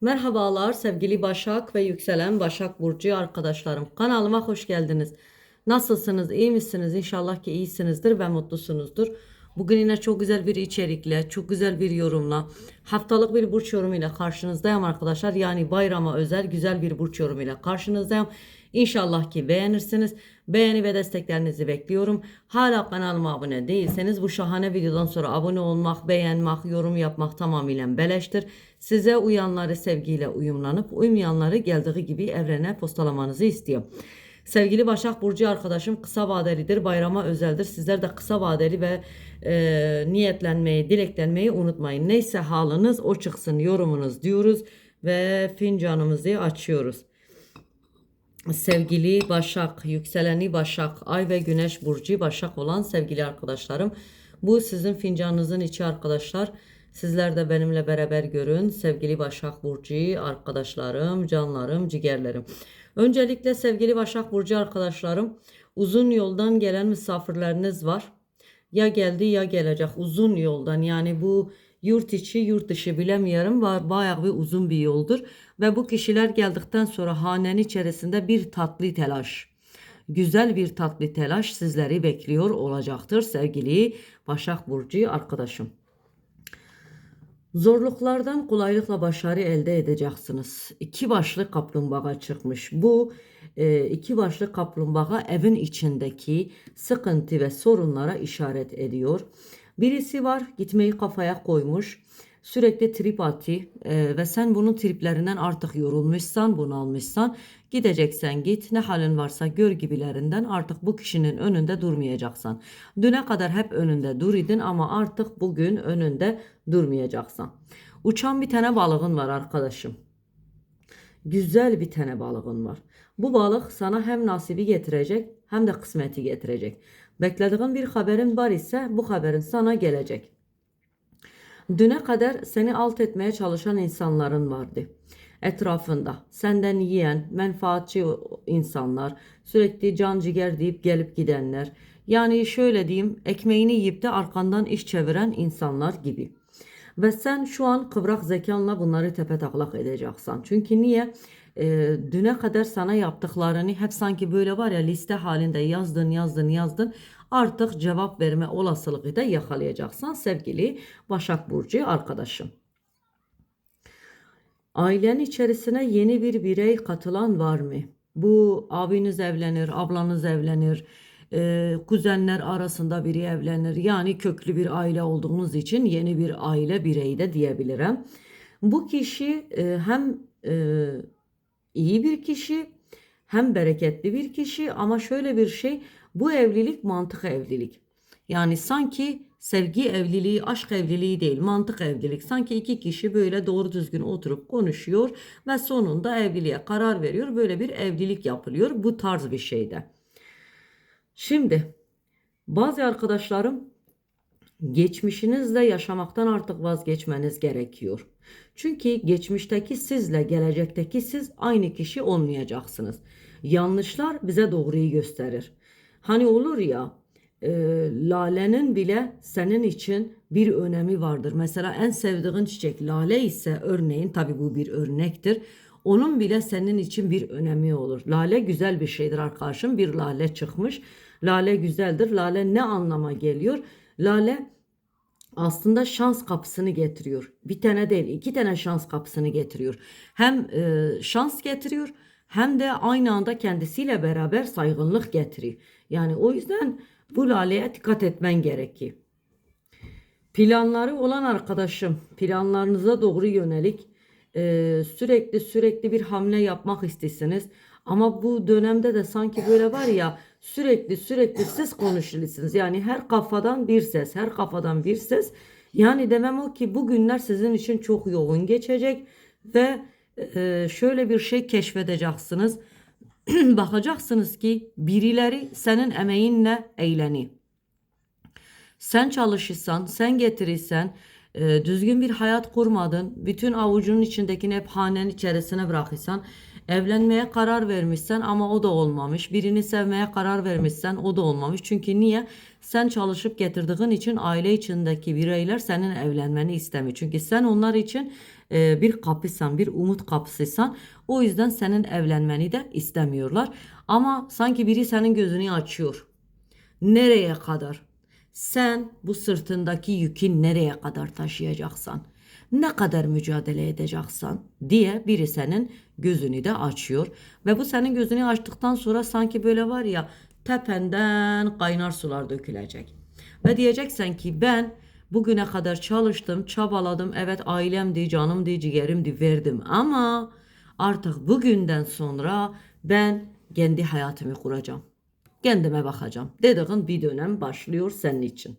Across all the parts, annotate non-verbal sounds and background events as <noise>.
Merhabalar sevgili Başak ve yükselen Başak Burcu arkadaşlarım. Kanalıma hoş geldiniz. Nasılsınız? İyi misiniz? İnşallah ki iyisinizdir ve mutlusunuzdur. Bugün yine çok güzel bir içerikle, çok güzel bir yorumla, haftalık bir burç yorumuyla karşınızdayım arkadaşlar. Yani bayrama özel güzel bir burç yorumuyla karşınızdayım. İnşallah ki beğenirsiniz. Beğeni ve desteklerinizi bekliyorum. Hala kanalıma abone değilseniz bu şahane videodan sonra abone olmak, beğenmek, yorum yapmak tamamıyla beleştir. Size uyanları sevgiyle uyumlanıp uymayanları geldiği gibi evrene postalamanızı istiyorum. Sevgili Başak Burcu arkadaşım kısa vadelidir, bayrama özeldir. Sizler de kısa vadeli ve e, niyetlenmeyi, dileklenmeyi unutmayın. Neyse halınız o çıksın yorumunuz diyoruz ve fincanımızı açıyoruz. Sevgili Başak, yükseleni Başak, Ay ve Güneş burcu Başak olan sevgili arkadaşlarım. Bu sizin fincanınızın içi arkadaşlar. Sizler de benimle beraber görün. Sevgili Başak burcu arkadaşlarım, canlarım, ciğerlerim. Öncelikle sevgili Başak burcu arkadaşlarım, uzun yoldan gelen misafirleriniz var. Ya geldi ya gelecek uzun yoldan yani bu yurt içi yurt dışı bilemiyorum bayağı bir uzun bir yoldur ve bu kişiler geldikten sonra hanenin içerisinde bir tatlı telaş güzel bir tatlı telaş sizleri bekliyor olacaktır sevgili Başak Burcu arkadaşım. Zorluklardan kolaylıkla başarı elde edeceksiniz. İki başlı kaplumbağa çıkmış. Bu e, iki başlı kaplumbağa evin içindeki sıkıntı ve sorunlara işaret ediyor. Birisi var gitmeyi kafaya koymuş. Sürekli trip atı e, ve sen bunun triplerinden artık yorulmuşsan, bunalmışsan gideceksen git ne halin varsa gör gibilerinden artık bu kişinin önünde durmayacaksan. Düne kadar hep önünde dur idin ama artık bugün önünde durmayacaksan. Uçan bir tane balığın var arkadaşım. Güzel bir tane balığın var. Bu balık sana hem nasibi getirecek hem de kısmeti getirecek. Beklediğin bir haberin var ise bu haberin sana gelecek. Düne kadar seni alt etmeye çalışan insanların vardı. Etrafında senden yiyen, menfaatçi insanlar, sürekli can ciğer deyip gelip gidenler. Yani şöyle diyeyim, ekmeğini yiyip de arkandan iş çeviren insanlar gibi. Ve sen şu an kıvrak zekanla bunları tepe taklak edeceksin. Çünkü niye? E, düne kadar sana yaptıklarını hep sanki böyle var ya liste halinde yazdın yazdın yazdın artık cevap verme olasılığı da yakalayacaksan sevgili Başak Burcu arkadaşım. Ailenin içerisine yeni bir birey katılan var mı? Bu abiniz evlenir, ablanız evlenir, e, kuzenler arasında biri evlenir. Yani köklü bir aile olduğunuz için yeni bir aile bireyi de diyebilirim. Bu kişi e, hem e, iyi bir kişi hem bereketli bir kişi ama şöyle bir şey bu evlilik mantık evlilik. Yani sanki sevgi evliliği, aşk evliliği değil, mantık evlilik. Sanki iki kişi böyle doğru düzgün oturup konuşuyor ve sonunda evliliğe karar veriyor. Böyle bir evlilik yapılıyor. Bu tarz bir şeyde. Şimdi bazı arkadaşlarım geçmişinizle yaşamaktan artık vazgeçmeniz gerekiyor. Çünkü geçmişteki sizle gelecekteki siz aynı kişi olmayacaksınız. Yanlışlar bize doğruyu gösterir. Hani olur ya e, lalenin bile senin için bir önemi vardır. Mesela en sevdiğin çiçek lale ise örneğin tabi bu bir örnektir. Onun bile senin için bir önemi olur. Lale güzel bir şeydir arkadaşım. Bir lale çıkmış. Lale güzeldir. Lale ne anlama geliyor? Lale aslında şans kapısını getiriyor. Bir tane değil, iki tane şans kapısını getiriyor. Hem e, şans getiriyor hem de aynı anda kendisiyle beraber saygınlık getiriyor. Yani o yüzden bu laleye dikkat etmen gerekir. Planları olan arkadaşım, planlarınıza doğru yönelik e, sürekli sürekli bir hamle yapmak istesiniz. Ama bu dönemde de sanki böyle var ya sürekli sürekli siz konuşuyorsunuz. Yani her kafadan bir ses, her kafadan bir ses. Yani demem o ki bu günler sizin için çok yoğun geçecek ve e, şöyle bir şey keşfedeceksiniz. <clears throat> Bakacaksınız ki birileri senin emeğinle eğleni. Sen çalışırsan, sen getirirsen, e, düzgün bir hayat kurmadın, bütün avucunun içindekini hep hanenin içerisine bırakırsan, evlenmeye karar vermişsen ama o da olmamış, birini sevmeye karar vermişsen o da olmamış. Çünkü niye? Sen çalışıp getirdiğin için aile içindeki bireyler senin evlenmeni istemiyor. Çünkü sen onlar için e, bir kapıysan, bir umut kapısıysan o yüzden senin evlenmeni de istemiyorlar. Ama sanki biri senin gözünü açıyor. Nereye kadar? Sen bu sırtındaki yükü nereye kadar taşıyacaksan, ne kadar mücadele edeceksen diye biri senin gözünü de açıyor. Ve bu senin gözünü açtıktan sonra sanki böyle var ya tependen kaynar sular dökülecek. Ve diyeceksen ki ben bugüne kadar çalıştım, çabaladım. Evet ailemdi, canımdı, ciğerimdi verdim ama artık bugünden sonra ben kendi hayatımı kuracağım. Kendime bakacağım. Dediğin bir dönem başlıyor senin için.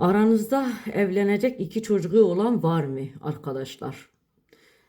Aranızda evlenecek iki çocuğu olan var mı arkadaşlar?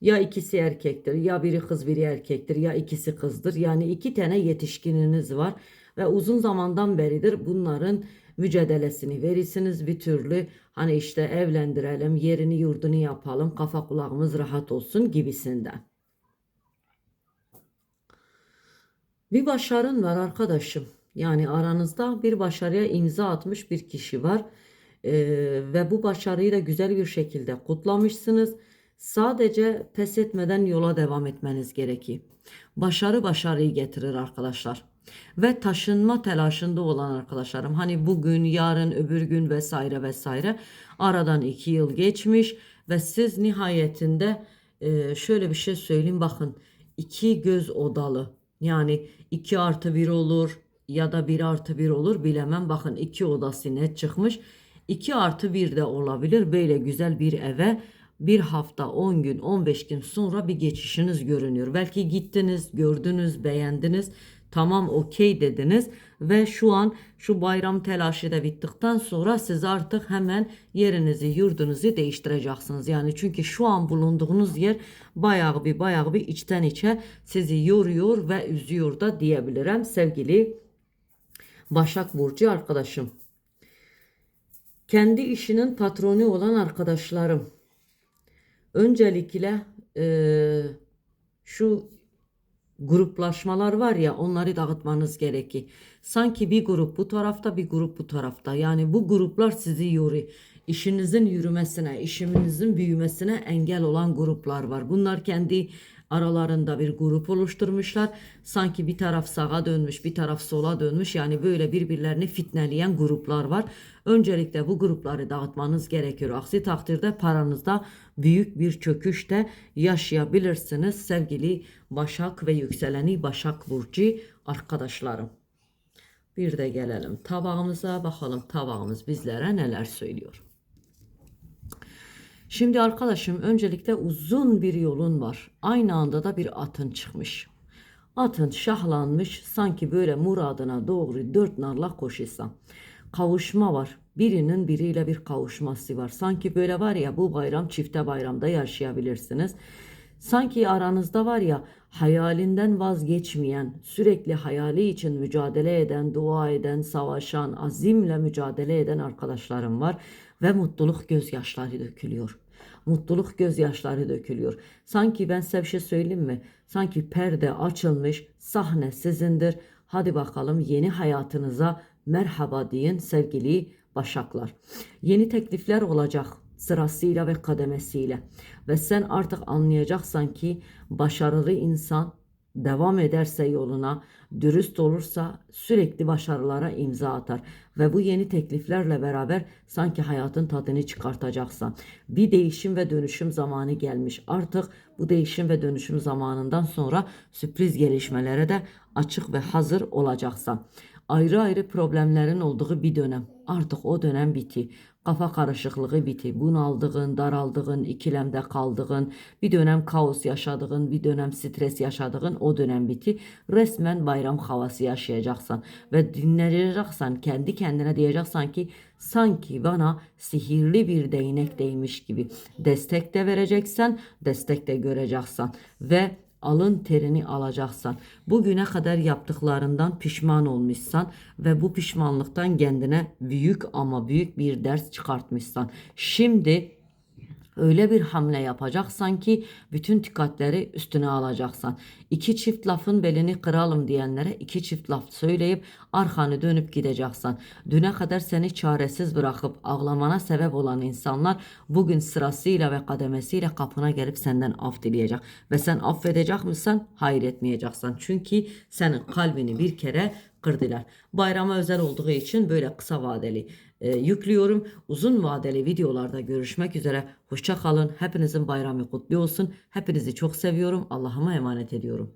Ya ikisi erkektir, ya biri kız biri erkektir, ya ikisi kızdır. Yani iki tane yetişkininiz var ve uzun zamandan beridir bunların mücadelesini verirsiniz bir türlü. Hani işte evlendirelim, yerini yurdunu yapalım, kafa kulağımız rahat olsun gibisinden. Bir başarın var arkadaşım. Yani aranızda bir başarıya imza atmış bir kişi var. Ve bu başarıyı da güzel bir şekilde kutlamışsınız. Sadece pes etmeden yola devam etmeniz gerekiyor. Başarı başarıyı getirir arkadaşlar. Ve taşınma telaşında olan arkadaşlarım hani bugün, yarın, öbür gün vesaire vesaire aradan iki yıl geçmiş ve siz nihayetinde e, şöyle bir şey söyleyeyim bakın iki göz odalı yani 2 artı 1 olur ya da 1 artı 1 olur bilemem. Bakın 2 odası net çıkmış. 2 artı 1 de olabilir. Böyle güzel bir eve bir hafta 10 gün 15 gün sonra bir geçişiniz görünüyor. Belki gittiniz gördünüz beğendiniz tamam okey dediniz ve şu an şu bayram telaşı da bittikten sonra siz artık hemen yerinizi yurdunuzu değiştireceksiniz. Yani çünkü şu an bulunduğunuz yer bayağı bir bayağı bir içten içe sizi yoruyor ve üzüyor da diyebilirim sevgili Başak Burcu arkadaşım. Kendi işinin patronu olan arkadaşlarım. Öncelikle e, şu gruplaşmalar var ya onları dağıtmanız gerekir. Sanki bir grup bu tarafta bir grup bu tarafta. Yani bu gruplar sizi yoruyor. İşinizin yürümesine, işinizin büyümesine engel olan gruplar var. Bunlar kendi aralarında bir grup oluşturmuşlar. Sanki bir taraf sağa dönmüş, bir taraf sola dönmüş. Yani böyle birbirlerini fitneleyen gruplar var. Öncelikle bu grupları dağıtmanız gerekiyor. Aksi takdirde paranızda büyük bir çöküş de yaşayabilirsiniz sevgili Başak ve yükseleni Başak Burcu arkadaşlarım. Bir de gelelim tabağımıza bakalım tabağımız bizlere neler söylüyor. Şimdi arkadaşım öncelikle uzun bir yolun var. Aynı anda da bir atın çıkmış. Atın şahlanmış sanki böyle muradına doğru dört narla koşuyorsan. Kavuşma var. Birinin biriyle bir kavuşması var. Sanki böyle var ya bu bayram çifte bayramda yaşayabilirsiniz. Sanki aranızda var ya hayalinden vazgeçmeyen, sürekli hayali için mücadele eden, dua eden, savaşan, azimle mücadele eden arkadaşlarım var ve mutluluk gözyaşları dökülüyor. Mutluluk gözyaşları dökülüyor. Sanki ben size bir şey söyleyeyim mi? Sanki perde açılmış, sahne sizindir. Hadi bakalım yeni hayatınıza merhaba deyin sevgili başaklar. Yeni teklifler olacak sırasıyla ve kademesiyle. Ve sen artık anlayacaksan ki başarılı insan devam ederse yoluna, dürüst olursa sürekli başarılara imza atar ve bu yeni tekliflerle beraber sanki hayatın tadını çıkartacaksan bir değişim ve dönüşüm zamanı gelmiş. Artık bu değişim ve dönüşüm zamanından sonra sürpriz gelişmelere de açık ve hazır olacaksan. Ayrı ayrı problemlerin olduğu bir dönem. Artık o dönem bitti kafa karışıklığı biti, bunaldığın, daraldığın, ikilemde kaldığın, bir dönem kaos yaşadığın, bir dönem stres yaşadığın o dönem biti. Resmen bayram havası yaşayacaksan ve dinleyeceksen, kendi kendine diyeceksen ki sanki bana sihirli bir değnek değmiş gibi destek de vereceksen, destek de göreceksen ve alın terini alacaksan, bugüne kadar yaptıklarından pişman olmuşsan ve bu pişmanlıktan kendine büyük ama büyük bir ders çıkartmışsan, şimdi Öyle bir hamle yapacaksan ki bütün dikkatleri üstüne alacaksan. İki çift lafın belini kıralım diyenlere iki çift laf söyleyip arkanı dönüp gideceksin. Düne kadar seni çaresiz bırakıp ağlamana sebep olan insanlar bugün sırasıyla ve kademesiyle kapına gelip senden af dileyecek. Ve sen affedecek misin? Hayır etmeyeceksin. Çünkü senin kalbini bir kere kırdılar. Bayrama özel olduğu için böyle kısa vadeli e, yüklüyorum. Uzun vadeli videolarda görüşmek üzere. Hoşça kalın. Hepinizin bayramı kutlu olsun. Hepinizi çok seviyorum. Allah'ıma emanet ediyorum.